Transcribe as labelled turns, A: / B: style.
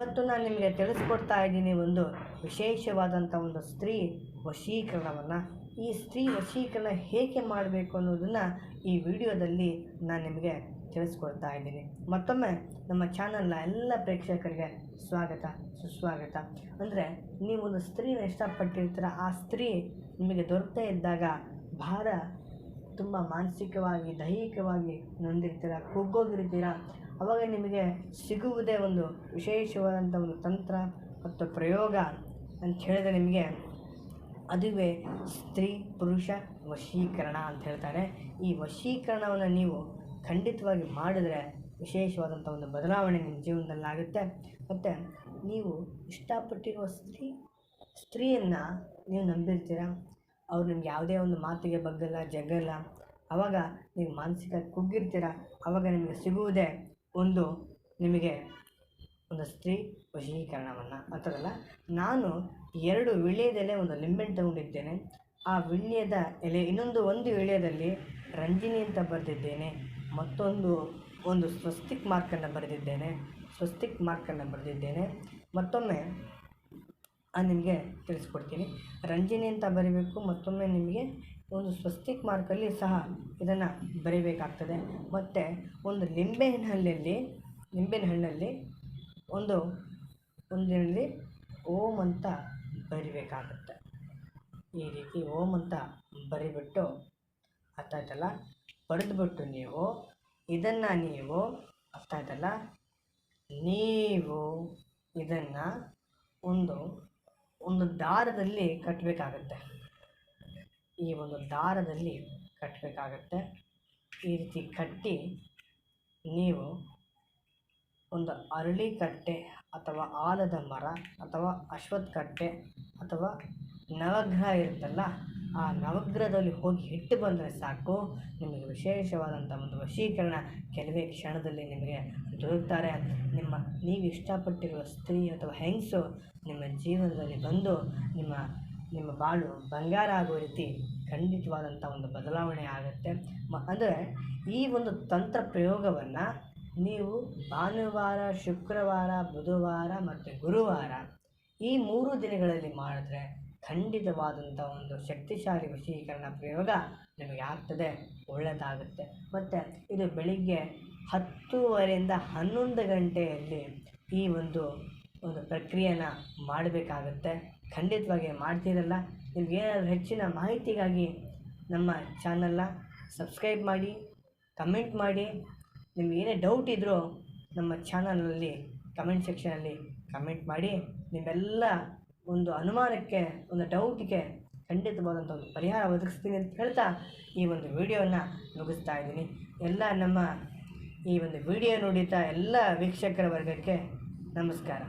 A: ಇವತ್ತು ನಾನು ನಿಮಗೆ ತಿಳಿಸ್ಕೊಡ್ತಾ ಇದ್ದೀನಿ ಒಂದು ವಿಶೇಷವಾದಂಥ ಒಂದು ಸ್ತ್ರೀ ವಶೀಕರಣವನ್ನು. ಈ ಸ್ತ್ರೀ ವಶೀಕರಣ ಹೇಗೆ ಮಾಡಬೇಕು ಅನ್ನೋದನ್ನು ಈ ವಿಡಿಯೋದಲ್ಲಿ ನಾನು ನಿಮಗೆ ತಿಳಿಸ್ಕೊಡ್ತಾ ಇದ್ದೀನಿ. ಮತ್ತೊಮ್ಮೆ ನಮ್ಮ ಚಾನಲ್ನ ಎಲ್ಲ ಪ್ರೇಕ್ಷಕರಿಗೆ ಸ್ವಾಗತ, ಸುಸ್ವಾಗತ. ಅಂದರೆ ನೀವು ಒಂದು ಸ್ತ್ರೀನ ಇಷ್ಟಪಟ್ಟಿರ್ತೀರ, ಆ ಸ್ತ್ರೀ ನಿಮಗೆ ದೊರಕದೇ ಇದ್ದಾಗ ಭಾರ ತುಂಬ ಮಾನಸಿಕವಾಗಿ, ದೈಹಿಕವಾಗಿ ನೊಂದಿರ್ತೀರ, ಕುಗ್ಗೋಗಿರ್ತೀರ? ಅವಾಗ ನಿಮಗೆ ಸಿಗುವುದೇ ಒಂದು ವಿಶೇಷವಾದಂಥ ಒಂದು ತಂತ್ರ ಮತ್ತು ಪ್ರಯೋಗ ಅಂತ ಹೇಳಿದ್ರೆ ನಿಮಗೆ ಅದುವೇ ಸ್ತ್ರೀ ಪುರುಷ ವಶೀಕರಣ ಅಂತ ಹೇಳ್ತಾರೆ. ಈ ವಶೀಕರಣವನ್ನು ನೀವು ಖಂಡಿತವಾಗಿ ಮಾಡಿದ್ರೆ ವಿಶೇಷವಾದಂಥ ಒಂದು ಬದಲಾವಣೆ ನಿಮ್ಮ ಜೀವನದಲ್ಲಿ ಆಗುತ್ತೆ ಮತ್ತು ನೀವು ಇಷ್ಟಪಟ್ಟಿರುವ ಸ್ತ್ರೀ, ಸ್ತ್ರೀಯನ್ನು ನೀವು ನಂಬಿರ್ತೀರ? ಅವ್ರು ನಿಮ್ಗೆ ಯಾವುದೇ ಒಂದು ಮಾತಿಗೆ ಬಗ್ಗಲ್ಲ, ಜಗ್ಗಲ್ಲ. ಆವಾಗ ನೀವು ಮಾನಸಿಕ ಕುಗ್ಗಿರ್ತೀರ? ಆವಾಗ ನಿಮಗೆ ಸಿಗುವುದೇ ಒಂದು ನಿಮಗೆ ಒಂದು ಸ್ತ್ರೀ ವಶೀಕರಣವನ್ನು. ಅಂತಾರಲ್ಲ ನಾನು ಎರಡು ವಿಳ್ಯದೆಲೆ ಒಂದು ಲಿಂಬೆಣ್ ತಗೊಂಡಿದ್ದೇನೆ. ಆ ವಿಳ್ಯದ ಎಲೆ, ಇನ್ನೊಂದು ಒಂದು ವಿಳ್ಯದಲ್ಲಿ ರಂಜಿನಿ ಅಂತ ಬರೆದಿದ್ದೇನೆ. ಮತ್ತೊಂದು ಒಂದು ಸ್ವಸ್ತಿಕ್ ಮಾರ್ಕನ್ನು ಬರೆದಿದ್ದೇನೆ. ಸ್ವಸ್ತಿಕ್ ಮಾರ್ಕನ್ನು ಬರೆದಿದ್ದೇನೆ. ಮತ್ತೊಮ್ಮೆ ನಿಮಗೆ ತಿಳಿಸ್ಕೊಡ್ತೀನಿ. ರಂಜಿನಿ ಅಂತ ಬರೀಬೇಕು, ಮತ್ತೊಮ್ಮೆ ನಿಮಗೆ ಒಂದು ಸ್ವಸ್ತಿಕ್ ಮಾರ್ಕಲ್ಲಿ ಸಹ ಇದನ್ನು ಬರೀಬೇಕಾಗ್ತದೆ. ಮತ್ತು ಒಂದು ಲಿಂಬೆಹಣ್ಣು ಹಣ್ಣಲ್ಲಿ ಲಿಂಬೆಹಣ್ಣು ಹಣ್ಣಲ್ಲಿ ಒಂದು, ಒಂದಿನಲ್ಲಿ ಓಂ ಅಂತ ಬರಿಬೇಕಾಗುತ್ತೆ. ಈ ರೀತಿ ಓಂ ಅಂತ ಬರಿಬಿಟ್ಟು ಅರ್ಥ ಆಯ್ತಲ್ಲ ಬರೆದ್ಬಿಟ್ಟು ನೀವು ಇದನ್ನು ನೀವು ಅರ್ಥ ಆಯ್ತಲ್ಲ ನೀವು ಇದನ್ನು ಒಂದು ಒಂದು ದಾರದಲ್ಲಿ ಕಟ್ಟಬೇಕಾಗತ್ತೆ ಈ ಒಂದು ದಾರದಲ್ಲಿ ಕಟ್ಟಬೇಕಾಗತ್ತೆ ಈ ರೀತಿ ಕಟ್ಟಿ ನೀವು ಒಂದು ಅರಳಿ ಕಟ್ಟೆ ಅಥವಾ ಆಲದ ಮರ ಅಥವಾ ಅಶ್ವತ್ಥ ಕಟ್ಟೆ ಅಥವಾ ನವಗ್ರಹ ಇರುತ್ತಲ್ಲ ಆ ನವಗ್ರಹದಲ್ಲಿ ಹೋಗಿ ಇಟ್ಟು ಬಂದರೆ ಸಾಕು. ನಿಮಗೆ ವಿಶೇಷವಾದಂಥ ಒಂದು ವಶೀಕರಣ ಕೆಲವೇ ಕ್ಷಣದಲ್ಲಿ ನಿಮಗೆ ದೊರಕ್ತಾರೆ ನಿಮ್ಮ ನೀವು ಇಷ್ಟಪಟ್ಟಿರುವ ಸ್ತ್ರೀ ಅಥವಾ ಹೆಂಗಸು ನಿಮ್ಮ ಜೀವನದಲ್ಲಿ ಬಂದು ನಿಮ್ಮ ನಿಮ್ಮ ಬಾಳು ಬಂಗಾರ ಆಗೋ ರೀತಿ ಖಂಡಿತವಾದಂಥ ಒಂದು ಬದಲಾವಣೆ ಆಗುತ್ತೆ. ಮ, ಅಂದರೆ ಈ ಒಂದು ತಂತ್ರ ಪ್ರಯೋಗವನ್ನು ನೀವು ಭಾನುವಾರ, ಶುಕ್ರವಾರ, ಬುಧವಾರ ಮತ್ತು ಗುರುವಾರ ಈ ಮೂರು ದಿನಗಳಲ್ಲಿ ಮಾಡಿದ್ರೆ ಖಂಡಿತವಾದಂಥ ಒಂದು ಶಕ್ತಿಶಾಲಿ ವಶೀಕರಣ ಪ್ರಯೋಗ ನಿಮಗೆ ಆಗ್ತದೆ ಒಳ್ಳೆಯದಾಗುತ್ತೆ ಮತ್ತು ಇದು ಬೆಳಿಗ್ಗೆ ಹತ್ತೂವರೆಯಿಂದ ಹನ್ನೊಂದು ಗಂಟೆಯಲ್ಲಿ ಈ ಒಂದು ಒಂದು ಪ್ರಕ್ರಿಯೆನ ಮಾಡಬೇಕಾಗತ್ತೆ. ಖಂಡಿತವಾಗಿ ಮಾಡ್ತೀರಲ್ಲ. ನಿಮ್ಗೇನಾದರೂ ಹೆಚ್ಚಿನ ಮಾಹಿತಿಗಾಗಿ ನಮ್ಮ ಚಾನಲ್ನ ಸಬ್ಸ್ಕ್ರೈಬ್ ಮಾಡಿ, ಕಮೆಂಟ್ ಮಾಡಿ. ನಿಮಗೇನೇ ಡೌಟ್ ಇದ್ದರೂ ನಮ್ಮ ಚಾನಲಲ್ಲಿ ಕಮೆಂಟ್ ಸೆಕ್ಷನಲ್ಲಿ ಕಮೆಂಟ್ ಮಾಡಿ. ನಿಮ್ಮೆಲ್ಲ ಒಂದು ಅನುಮಾನಕ್ಕೆ, ಒಂದು ಡೌಟಿಗೆ ಖಂಡಿತವಾದಂಥ ಒಂದು ಪರಿಹಾರ ಒದಗಿಸ್ತೀನಿ ಅಂತ ಹೇಳ್ತಾ ಈ ಒಂದು ವಿಡಿಯೋವನ್ನು ಮುಗಿಸ್ತಾ ಇದ್ದೀನಿ. ಎಲ್ಲ ನಮ್ಮ ಈ ಒಂದು ವಿಡಿಯೋ ನೋಡಿದ ಎಲ್ಲ ವೀಕ್ಷಕರ ವರ್ಗಕ್ಕೆ ನಮಸ್ಕಾರ.